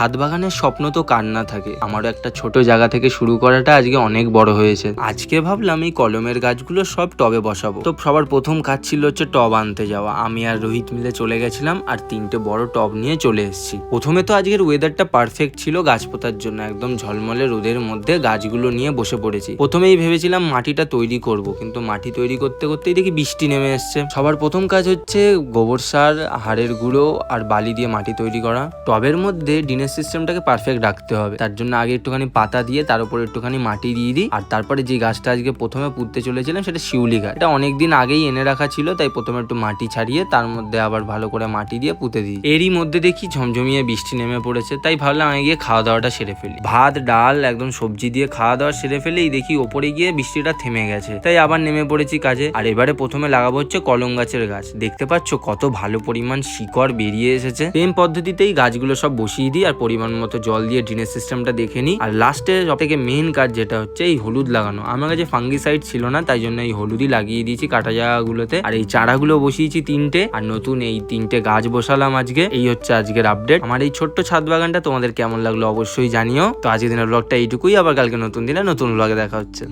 ছাদ বাগানের স্বপ্ন তো কার না থাকে? আমারও একটা ছোট জায়গা থেকে শুরু করাটা আজকে অনেক বড় হয়েছে। আজকে ভাবলাম এই কলমের গাছগুলো সব টবে বসাবো। তো সবার প্রথম কাজ ছিল হচ্ছে টব আনতে যাওয়া। আমি আর রোহিত মিলে চলে গেছিলাম আর তিনটে বড় টব নিয়ে চলে এসেছি। প্রথমে তো আজকের ওয়েদারটা পারফেক্ট ছিল গাছ পোতার জন্য। একদম ঝলমলে রোদের মধ্যে গাছগুলো নিয়ে বসে পড়েছি। প্রথমেই ভেবেছিলাম মাটিটা তৈরি করব, কিন্তু মাটি তৈরি করতে করতেই দেখি বৃষ্টি নেমে এসছে। সবার প্রথম কাজ হচ্ছে গোবর সার, হাড়ের গুঁড়ো আর বালি দিয়ে মাটি তৈরি করা। টবের মধ্যে ডিনের সিস্টেমটাকে পারফেক্ট রাখতে হবে। তার জন্য আগে একটুখানি পাতা দিয়ে, তার উপর একটুখানি মাটি দিয়ে দিই। আর তারপরে যে গাছটা আজকে প্রথমে পুঁততে চলেছিলাম, সেটা শিউলি গাছ। এটা অনেকদিন আগেই এনে রাখা ছিল, তাই প্রথমে একটু মাটি ছাড়িয়ে, তার মধ্যে আবার ভালো করে মাটি দিয়ে পুঁতে দিই। এরই মধ্যে দেখি ঝমঝমিয়ে বৃষ্টি নেমে পড়েছে, তাই ভাবলাম আমি গিয়ে খাওয়া দাওয়াটা সেরে ফেলি। ভাত, ডাল, একদম সবজি দিয়ে খাওয়া দাওয়া সেরে ফেলেই দেখি ওপরে গিয়ে বৃষ্টিটা থেমে গেছে, তাই আবার নেমে পড়েছি কাজে। আর এবারে প্রথমে লাগাবো হচ্ছে কলম গাছের গাছ। দেখতে পাচ্ছ কত ভালো পরিমাণ শিকড় বেরিয়ে এসেছে। সেম পদ্ধতিতেই গাছগুলো সব বসিয়ে দিই, আর পরিমাণ মতো জল দিয়ে ড্রেনেজ সিস্টেমটা দেখে নিই। আর লাস্টে সব থেকে মেন কাজ যেটা হচ্ছে এই হলুদ লাগানো। আমার কাছে ফাঙ্গিসাইড ছিল না, তাই জন্য এই হলুদই লাগিয়ে দিয়েছি কাটা জায়গাগুলোতে আর এই চারাগুলো বসিয়েছি তিনটে। আর নতুন এই তিনটে গাছ বসালাম আজকে। এই হচ্ছে আজকের আপডেট আমার এই ছোট্ট ছাদ বাগানটা তোমাদের কেমন লাগল অবশ্যই জানিও। তো আজকের দিনের ব্লগটা এইটুকুই। আবার কালকে নতুন দিনে নতুন ব্লগে দেখা হচ্ছে।